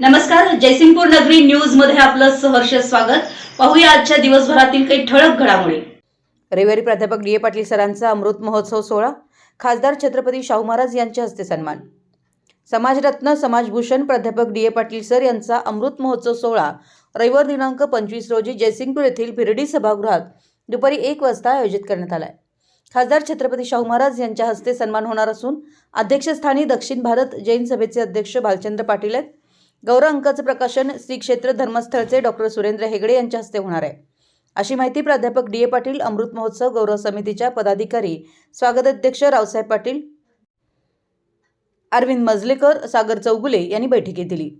नमस्कार जयसिंगपूर नगरी न्यूजमध्ये आपलं सहर्ष स्वागत. पाहूया आजच्या दिवसभरातील काही ठळक घडामोडी. रविवारी प्राध्यापक डी ए पाटील सरांचा अमृत महोत्सव सोहळा. खासदार छत्रपती शाहू महाराज यांच्या हस्ते सन्मान. समाजरत्न समाजभूषण प्राध्यापक डी ए पाटील सर यांचा अमृत महोत्सव सोहळा रविवार दिनांक पंचवीस रोजी जयसिंगपूर येथील भिरडी सभागृहात दुपारी एक वाजता आयोजित करण्यात आला आहे खासदार छत्रपती शाहू महाराज यांच्या हस्ते सन्मान होणार असून अध्यक्षस्थानी दक्षिण भारत जैन सभेचे अध्यक्ष भालचंद्र पाटील आहेत. गौरव अंकाचं प्रकाशन श्री क्षेत्र धर्मस्थळचे डॉक्टर सुरेंद्र हेगडे यांच्या हस्ते होणार आहे. अशी माहिती प्राध्यापक डी ए पाटील अमृत महोत्सव गौरव समितीच्या पदाधिकारी स्वागताध्यक्ष रावसाहेब पाटील अरविंद मजलेकर सागर चौगुले यांनी बैठकीत दिली.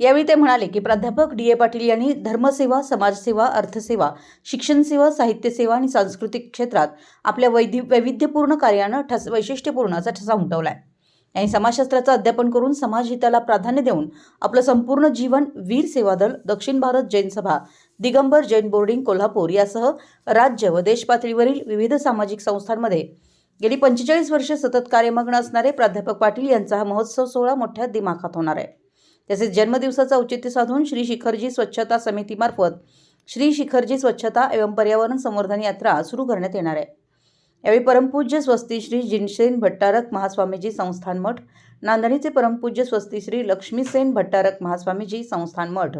यावेळी ते म्हणाले की प्राध्यापक डी ए पाटील यांनी धर्मसेवा समाजसेवा अर्थसेवा शिक्षण सेवा साहित्य सेवा आणि सांस्कृतिक क्षेत्रात आपल्या वैधि वैविध्यपूर्ण कार्यानं ठस वैशिष्ट्यपूर्णाचा ठसा उमटवला आहे आणि समाजशास्त्राचं अध्यापन करून समाजहिताला प्राधान्य देऊन आपलं संपूर्ण जीवन वीर सेवा दल दक्षिण भारत जैन सभा दिगंबर जैन बोर्डिंग कोल्हापूर यासह राज्य व देशपातळीवरील विविध सामाजिक संस्थांमध्ये गेली पंचेचाळीस वर्षे सतत कार्यमग्न असणारे प्राध्यापक पाटील यांचा हा महोत्सव सोहळा मोठ्या दिमाखात होणार आहे. तसेच जन्मदिवसाचं औचित्य साधून श्री शिखरजी स्वच्छता समितीमार्फत श्री शिखरजी स्वच्छता एवं पर्यावरण संवर्धन यात्रा सुरू करण्यात येणार आहे. यावेळी परमपूज्य स्वस्ती श्री जिनसेन भट्टारक महास्वामीजी संस्थान मठ नांदणीचे परमपूज्य स्वस्ती श्री लक्ष्मीसेन भट्टारक महास्वामीजी संस्थान मठ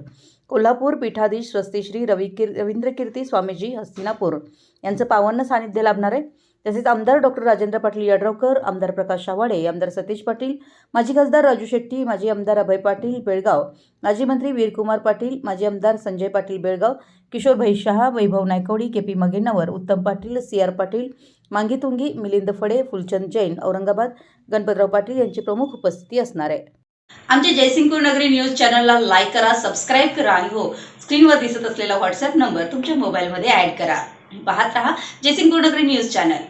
कोल्हापूर पीठाधीश स्वस्ती श्री रविकीर रवींद्रकीर्ती स्वामीजी हस्तिनापूर यांचं पावन्न सानिध्य लाभणार आहे तसेच आमदार डॉक्टर राजेंद्र पाटील यड्रावकर आमदार प्रकाश शावाडे आमदार सतीश पाटील माजी खासदार राजू शेट्टी माजी आमदार अभय पाटील बेळगाव माजी मंत्री वीरकुमार पाटील माजी आमदार Sanjay Patil Belgaum Kishor Bhai Shah Vaibhav Naikwadi K P मगेनवर Uttam Patil C R Patil Mangitungi Milind Phade Phulchand Jain Aurangabad Ganpatrao Patil यांची प्रमुख उपस्थिती असणार आहे. आमच्या जयसिंगपूर नगरी न्यूज चॅनलला लाईक करा सबस्क्राईब करा आणि हो स्क्रीनवर दिसत असलेला व्हॉट्सअप नंबर तुमच्या मोबाईलमध्ये ऍड करा. पाहत रहा जयसिंगपूर नगरी न्यूज चॅनल.